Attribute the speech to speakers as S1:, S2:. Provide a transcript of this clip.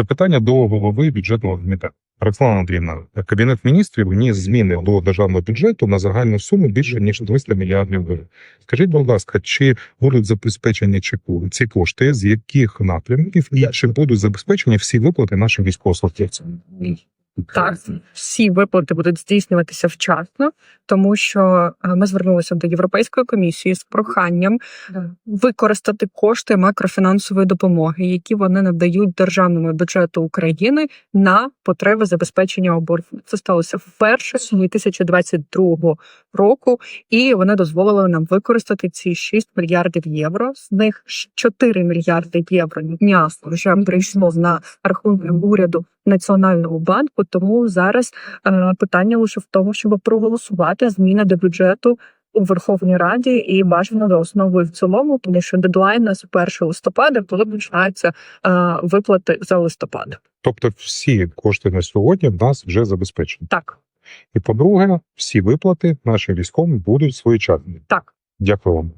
S1: Запитання до голови бюджетного комітету. Роксана Андріївна, кабінет міністрів вніс зміни до державного бюджету на загальну суму більше ніж 200 мільярдів гривень. Скажіть, будь ласка, чи будуть забезпечені ці кошти, з яких напрямків і чи будуть забезпечені всі виплати нашим військовослужбовцям?
S2: Так, всі виплати будуть здійснюватися вчасно, тому що е, ми звернулися до Європейської комісії з проханням використати кошти макрофінансової допомоги, які вони надають державному бюджету України на потреби забезпечення оборони. Це сталося вперше з 2022 року, і вони дозволили нам використати ці 6 мільярдів євро. З них 4 мільярди євро м'ясо вже прийшло на рахунки уряду Національного банку. Тому зараз е, питання лише в тому, щоб проголосувати зміни до бюджету у Верховній Раді і бажано за основу в цілому, тому що дедлайн на 1 листопада, коли починаються е, виплати за листопад.
S1: Тобто, всі кошти на сьогодні в нас вже забезпечені.
S2: Так,
S1: І по-друге, всі виплати нашим військовим будуть своєчасні.
S2: так.
S1: Дякую вам.